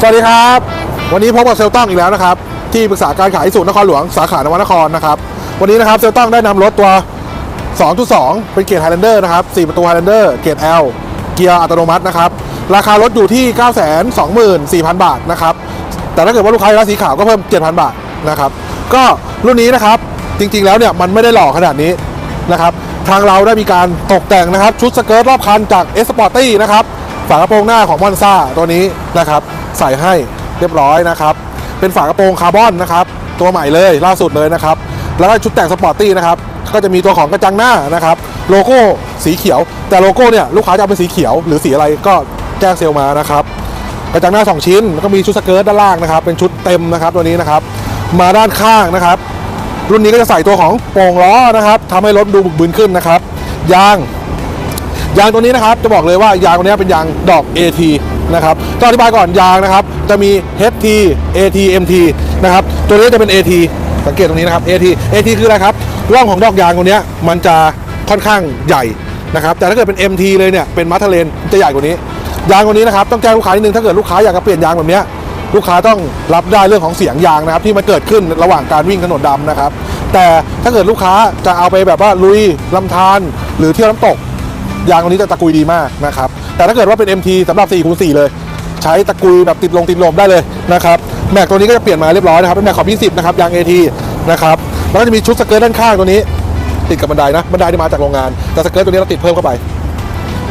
สวัสดีครับ วันนี้พบกับเซลต้องอีกแล้วนะครับ ที่ปรึกษาการขายสูตรนครหลวงสาขานวนครนะครับ วันนี้นะครับเซลต้องได้นำรถตัว 2.2 เป็นเกียร์ไฮแลนเดอร์นะครับ 4 ประตูไฮแลนเดอร์เกียร์ L เกียร์อัตโนมัตินะครับ ราคารถอยู่ที่ 924,000 บาทนะครับ แต่ถ้าเกิดว่าลูกค้าอยากสีขาวก็เพิ่ม 7,000 บาทนะครับ ก็รุ่นนี้นะครับจริงๆแล้วเนี่ยมันไม่ได้หล่อขนาดนี้นะครับ ทางเราได้มีการตกแต่งนะครับชุดสเกิร์ตรอบคันจาก S Sporty นะครับฝากระโปรงหน้าของมอนซ่าตัวนี้นะครับ ใส่ให้เรียบร้อยนะครับ เป็นฝากระโปรงคาร์บอนนะครับ ตัวใหม่เลยล่าสุดเลยนะครับ แล้วก็ชุดแต่งสปอร์ตตี้นะครับก็จะมีตัวของกระจังหน้านะครับ โลโก้สีเขียว แต่โลโก้เนี่ยลูกค้าจะเอาเป็นสีเขียว หรือสีอะไรก็แจ้งเซลล์มานะครับกระจังหน้า 2 ชิ้นแล้วก็มีชุดสเกิร์ตด้านล่างนะครับ เป็นชุดเต็มนะครับตัวนี้นะครับ มาด้านข้างนะครับ รุ่นนี้ก็จะใส่ตัวของโป่งล้อนะครับทำให้รถดูบึกบึนขึ้นนะครับ ยาง ยางตัวนี้นะครับจะบอกเลยว่ายางตัวนี้เป็นยางดอก AT นะครับต้องอธิบายก่อนยางนะครับ จะมี HT AT MT นะครับ ตัวนี้จะเป็น AT สังเกตตรงนี้นะครับ AT AT คืออะไรครับร่องของดอกยางตัวนี้มันจะค่อนข้างใหญ่นะครับ แต่ถ้าเกิดเป็น MT เลยเนี่ยเป็นมัทเทเลนจะใหญ่กว่านี้ ยางตัวนี้นะครับต้องแจ้งลูกค้านิดนึงถ้าเกิดลูกค้าอยากจะเปลี่ยนยางแบบนี้ลูกค้าต้องรับได้เรื่องของเสียงยางนะครับ ที่มันเกิดขึ้นระหว่างการวิ่งถนนดำนะครับ แต่ถ้าเกิดลูกค้าจะเอาไปแบบว่าลุยลำธารหรือเที่ยวน้ำตกยางตัวนี้จะตะกุยดีมากนะครับ แต่ถ้าเกิดว่าเป็น MT สำหรับ4คูณ4เลย ใช้ตะกุยแบบติดลงติดลมได้เลยนะครับแม็กตัวนี้ก็จะเปลี่ยนมาเรียบร้อยนะครับเป็นแม็กขอบ 20 นะครับยาง AT นะครับแล้วก็จะมีชุดสเกิร์ตด้านข้างตัวนี้ ติดกับบันไดนะบันไดที่มาจากโรงงานแต่สเกิร์ตตัวนี้เราติดเพิ่มเข้าไป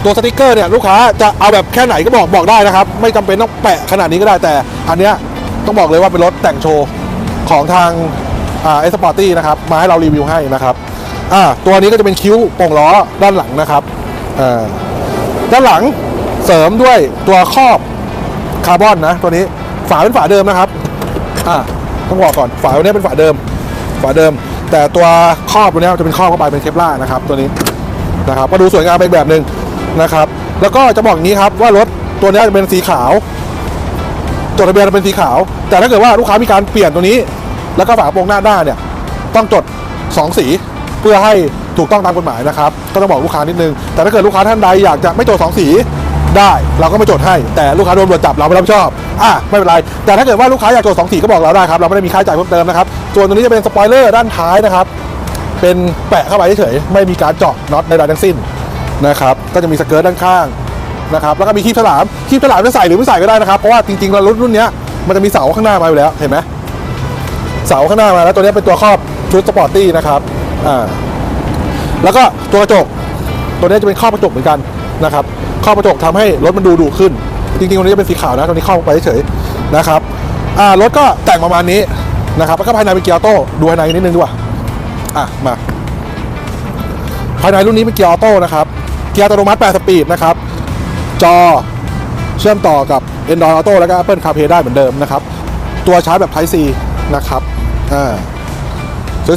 ตัวสติกเกอร์เนี่ยลูกค้าจะเอาแบบแค่ไหนก็บอกบอกได้นะครับไม่จำเป็นต้องแปะขนาดนี้ก็ได้แต่ อันเนี้ยต้องบอกเลยว่าเป็นรถแต่งโชว์ของทางอ่าเอสปอร์ตี้นะครับมาให้เรารีวิวให้นะครับอ่าตัวนี้ก็จะเป็นคิ้วโป่งล้อด้านหลังนะครับอ่า ด้านหลังเสริมด้วยตัวครอบคาร์บอนนะตัวนี้ฝาเป็นฝาเดิมนะครับอ่าต้องบอกก่อนฝาตัวนี้เป็นฝาเดิม ฝาเดิม แต่ตัวครอบตัวนี้จะเป็นครอบเข้าไปเป็นเคปล่านะครับตัวนี้นะครับก็ดูสวยงามไปแบบหนึ่งนะครับ แล้วก็จะบอกงนี้ครับว่ารถตัวนี้จะเป็นสีขาวจดทะเบียนเป็นสีขาว แต่ถ้าเกิดว่าลูกค้ามีการเปลี่ยนตัวนี้ แล้วก็ฝาโปรงหน้าหน้าเนี่ย ต้องจด 2 สีเพื่อให้ ถูกต้องตามกฎหมายนะครับ ก็ต้องบอกลูกค้านิดนึง แต่ถ้าเกิดลูกค้าท่านใดอยากจะไม่โจด2สีได้เราก็ไม่จดให้ แต่ลูกค้าโดนตำรวจจับเราไม่รับผิดชอบอะไม่เป็นไร แต่ถ้าเกิดว่าลูกค้าอยากโจด2สีก็บอกเราได้ครับเราไม่ได้มีค่าใช้จ่ายเพิ่มเติมนะครับส่วนตัวนี้จะเป็นสปอยเลอร์ด้านท้ายนะครับเป็นแปะเข้าไปเฉยๆไม่มีการเจาะน็อตใดๆทั้งสิ้นนะครับก็จะมีสเกิร์ตด้านข้างนะครับแล้วก็มีคีบฉลามคีบฉลามจะใส่หรือไม่ใส่ก็ได้นะครับเพราะว่าจริงๆแล้วรถรุ่นเนี้ยมันจะมีเสาข้างหน้ามาอยู่แล้วเห็นไหมเสาข้างหน้ามาแล้วตัวนี้เป็นตัวครอบชุดสปอร์ตี้นะครับอ่า แล้วก็ตัวกระจกตัวนี้จะเป็นครอบกระจกเหมือนกันนะครับครอบกระจกทำให้รถมันดูดุขึ้น จริงๆตัวนี้จะเป็นสีขาวนะตัวนี้ครอบไปเฉยๆนะครับอ่ารถก็แต่งประมาณนี้นะครับแล้วก็ภายในเป็นเกียร์ออโต้ดูภายในนิดนึงดีกว่าอะมาภายในรุ่นนี้เป็นเกียร์ออโต้นะครับเกียร์อัตโนมัติ 8 สปีดนะครับ จอเชื่อมต่อกับ Android Auto แล้วก็ Apple CarPlay ได้เหมือนเดิมนะครับ ตัวชาร์จแบบ Type C นะครับอ่า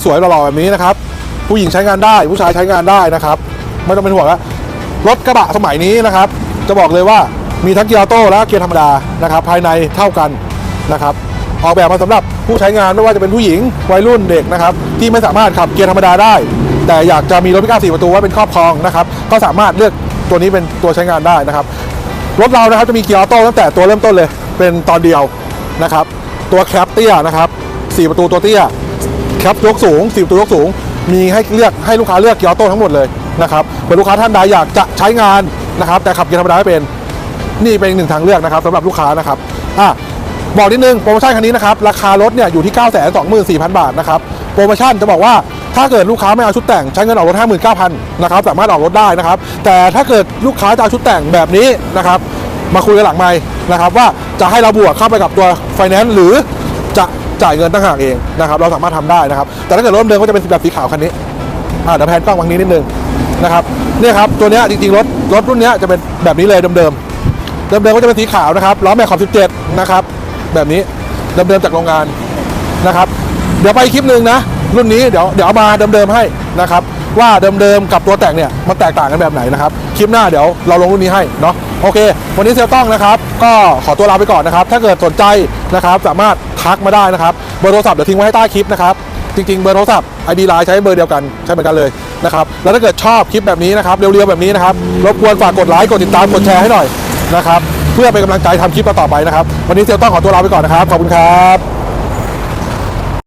สวยๆหล่อๆแบบนี้นะครับ ผู้หญิงใช้งานได้ ผู้ชายใช้งานได้นะครับ ไม่ต้องเป็นห่วงว่ารถกระบะสมัยนี้นะครับ จะบอกเลยว่ามีทั้งเกียร์ออโต้และเกียร์ธรรมดานะครับ ภายในเท่ากันนะครับออกแบบมาสำหรับผู้ใช้งานไม่ว่าจะเป็นผู้หญิงวัยรุ่นเด็กนะครับ ที่ไม่สามารถขับเกียร์ธรรมดาได้ แต่อยากจะมีรถพิการสี่ประตูไว้เป็นครอบครองนะครับ ก็สามารถเลือกตัวนี้เป็นตัวใช้งานได้นะครับ รถเรานะครับจะมีเกียร์ออโต้ตั้งแต่ตัวเริ่มต้นเลย เป็นตอนเดียวนะครับ ตัวแคปเตี้ยนะครับสี่ประตูตัวเตี้ยแคปยกสูงสี่ประตูยกสูง มีให้เลือกให้ลูกค้าเลือกเกียร์ออโต้ทั้งหมดเลยนะครับเผื่อลูกค้าท่านใดอยากจะใช้งานนะครับแต่ขับเกียร์ธรรมดาไม่เป็นนี่เป็นอีกหนึ่งทางเลือกนะครับสำหรับลูกค้านะครับอะบอกนิดนึงโปรโมชั่นคันนี้นะครับราคารถเนี่ยอยู่ที่ 9 2 4 0 0 0 บาทนะครับโปรโมชั่นจะบอกว่าถ้าเกิดลูกค้าไม่เอาชุดแต่งใช้เงินออกรถ 59,000นะครับสามารถออกรถได้นะครับ แต่ถ้าเกิดลูกค้าจะเอาชุดแต่งแบบนี้นะครับมาคุยกันหลังไมค์นะครับว่าจะให้เราบวกเข้าไปกับตัวไฟแนนซ์หรือจะ จ่ายเงินตั้งหากเองนะครับเราสามารถทำได้นะครับ แต่ถ้าเกิดรถเดิมก็จะเป็นแบบสีขาวคันนี้อ่าเดี๋ยวแพนกล้องวังนี้นิดนึงนะครับเนี่ยครับตัวเนี้ยจริงๆรถรถรุ่นเนี้ยจะเป็นแบบนี้เลยเดิมๆเดิมๆก็จะเป็นสีขาวนะครับล้อแม็กขอบ17 นะครับ แบบนี้เดิมๆจากโรงงานนะครับ เดี๋ยวไปคลิปหนึ่งนะ รุ่นนี้เดี๋ยวเดี๋ยวเอามาเดิมๆให้นะครับ ว่าเดิมๆกับตัวแต่งเนี่ยมันแตกต่างกันแบบไหนนะครับ คลิปหน้าเดี๋ยวเราลงรุ่นนี้ให้เนาะ โอเค วันนี้เซลต้องนะครับ ก็ขอตัวลาไปก่อนนะครับ ถ้าเกิดสนใจนะครับ สามารถทักมาได้นะครับ เบอร์โทรศัพท์เดี๋ยวทิ้งไว้ให้ใต้คลิปนะครับ จริง ๆ เบอร์โทรศัพท์ ID ไลน์ใช้เบอร์เดียวกันใช้เหมือนกันเลยนะครับ แล้วถ้าเกิดชอบคลิปแบบนี้นะครับ เรียวๆแบบนี้นะครับ รบกวนฝากกดไลค์ กดติดตาม กดแชร์ให้หน่อยนะครับ เพื่อเป็นกำลังใจทำคลิปต่อๆไปนะครับ วันนี้เซลต้องขอตัวลาไปก่อนนะครับ ขอบคุณครับ